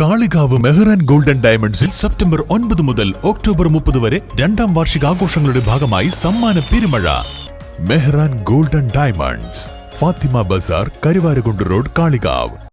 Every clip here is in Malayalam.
കാളികാവ് മെഹ്റാൻ ഗോൾഡൻ ഡയമണ്ട്സിൽ സെപ്റ്റംബർ ഒൻപത് മുതൽ ഒക്ടോബർ മുപ്പത് വരെ രണ്ടാം വാർഷിക ആഘോഷങ്ങളുടെ ഭാഗമായി സമ്മാന പെരുമഴ. Mehran golden diamonds Fathima Bazar Karuvarakundu road Kalikavu.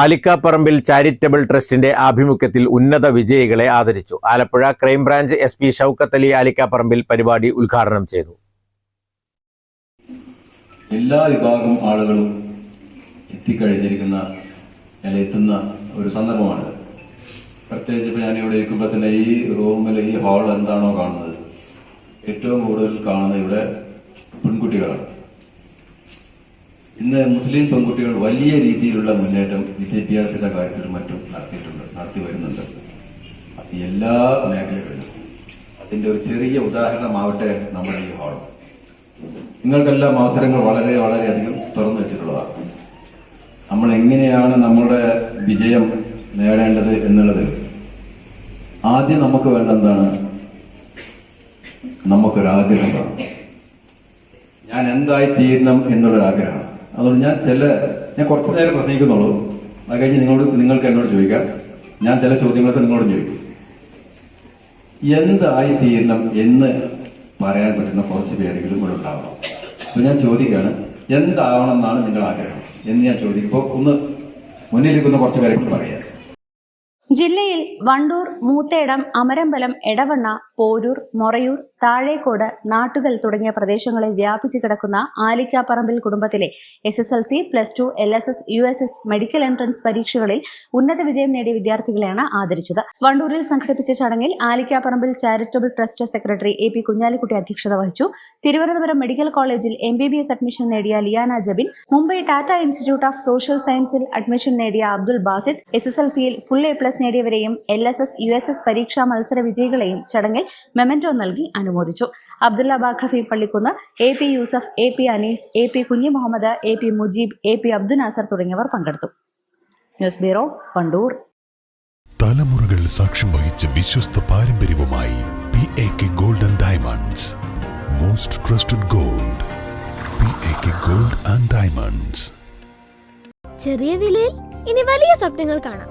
Alikkaparambil charitable ട്രസ്റ്റിന്റെ ആഭിമുഖ്യത്തിൽ ഉന്നത വിജയികളെ ആദരിച്ചു. Alappuzha crime branch S P Shoukath Ali Alikkaparambil പരിപാടി ഉദ്ഘാടനം ചെയ്തു. എല്ലാ വിഭാഗം ആളുകളും എത്തിക്കഴിഞ്ഞിരിക്കുന്ന എത്തുന്ന ഒരു സന്ദർഭമാണ് പ്രത്യേകിച്ച് ഇപ്പൊ ഞാൻ ഇവിടെ ഇരിക്കുമ്പോൾ തന്നെ ഈ റൂമിൽ ഈ ഹാൾ എന്താണോ കാണുന്നത് ഏറ്റവും കൂടുതൽ കാണുന്നത് ഇവിടെ പെൺകുട്ടികളാണ്. ഇന്ന് മുസ്ലിം പെൺകുട്ടികൾ വലിയ രീതിയിലുള്ള മുന്നേറ്റം വിദ്യാഭ്യാസത്തിന്റെ കാര്യത്തിൽ മറ്റും നടത്തിയിട്ടുണ്ട് നടത്തി വരുന്നുണ്ട്. എല്ലാ മേഖലകളിലും. അതിന്റെ ഒരു ചെറിയ ഉദാഹരണമാവട്ടെ നമ്മുടെ ഈ ഹാൾ. നിങ്ങൾക്കെല്ലാം അവസരങ്ങൾ വളരെ വളരെയധികം തുറന്നു വെച്ചിട്ടുള്ളതാണ്. നമ്മൾ എങ്ങനെയാണ് നമ്മുടെ വിജയം നേടേണ്ടത് എന്നുള്ളത്? ആദ്യം നമുക്ക് വേണ്ട എന്താണ്? നമുക്കൊരാഗ്രഹം വേണം ഞാൻ എന്തായി തീരണം എന്നുള്ളൊരാഗ്രഹമാണ്. അതുകൊണ്ട് ഞാൻ ചില ഞാൻ കുറച്ചു നേരം പ്രസംഗിക്കുന്നുള്ളൂ. അത് കഴിഞ്ഞ് നിങ്ങളോട് നിങ്ങൾക്ക് എന്നോട് ചോദിക്കാം. ഞാൻ ചില ചോദ്യങ്ങളൊക്കെ നിങ്ങളോട് ചോദിക്കും. എന്തായി തീരണം എന്ന് പറയാൻ പറ്റുന്ന കുറച്ച് പേരെങ്കിലും ഇവിടെ ഉണ്ടാവണം. അപ്പൊ ഞാൻ ചോദിക്കുകയാണ് എന്താവണം എന്നാണ് നിങ്ങൾ ആഗ്രഹം എന്ന് ഞാൻ ചോദിക്കും. ഇപ്പൊ ഒന്ന് മുന്നിലിരിക്കുന്ന കുറച്ച് പേരെങ്കിലും പറയാം. ജില്ലയിൽ വണ്ടൂർ മൂത്തേടം അമരമ്പലം എടവണ്ണ പോരൂർ മൊറയൂർ താഴേക്കോട് നാട്ടുകൽ തുടങ്ങിയ പ്രദേശങ്ങളിൽ വ്യാപിച്ചു കിടക്കുന്ന ആലിക്കാപ്പറമ്പിൽ കുടുംബത്തിലെ S S L C plus two L S S U S S medical entrance പരീക്ഷകളിൽ ഉന്നത വിജയം നേടിയ വിദ്യാർത്ഥികളെയാണ് ആദരിച്ചത്. വണ്ടൂരിൽ സംഘടിപ്പിച്ച ചടങ്ങിൽ Alikkaparambil charitable trust secretary A P Kunhalikutty അധ്യക്ഷത വഹിച്ചു. തിരുവനന്തപുരം മെഡിക്കൽ കോളേജിൽ M B B S admission നേടിയ Liyana Jabin Mumbai Tata institute of social സയൻസിൽ അഡ്മിഷൻ നേടിയ Abdul Basid S S L സിയിൽ full A plus നേടിയവരെയും L S S U S S പരീക്ഷാ മത്സര വിജയികളെയും ചടങ്ങിൽ മെമന്റോ നൽകി അനുമോദിച്ചു. Abdulla Bakhafi Pallikkunnu A P Yusuf A P Anees A P Kunhu Muhammad A P Mujeeb A P Abdul Nasar തുടങ്ങിയവർ പങ്കെടുത്തു. ന്യൂസ് ബ്യൂറോ വണ്ടൂർ തലമുറകൾ സാക്ഷ്യം വഹിച്ച വിശ്വസ്ത പാരമ്പര്യവുമായി P A K golden diamonds most trusted gold P A K gold and diamonds ചെറിയ വിലയിൽ ഇനി വലിയ സ്വപ്നങ്ങൾ കാണാം.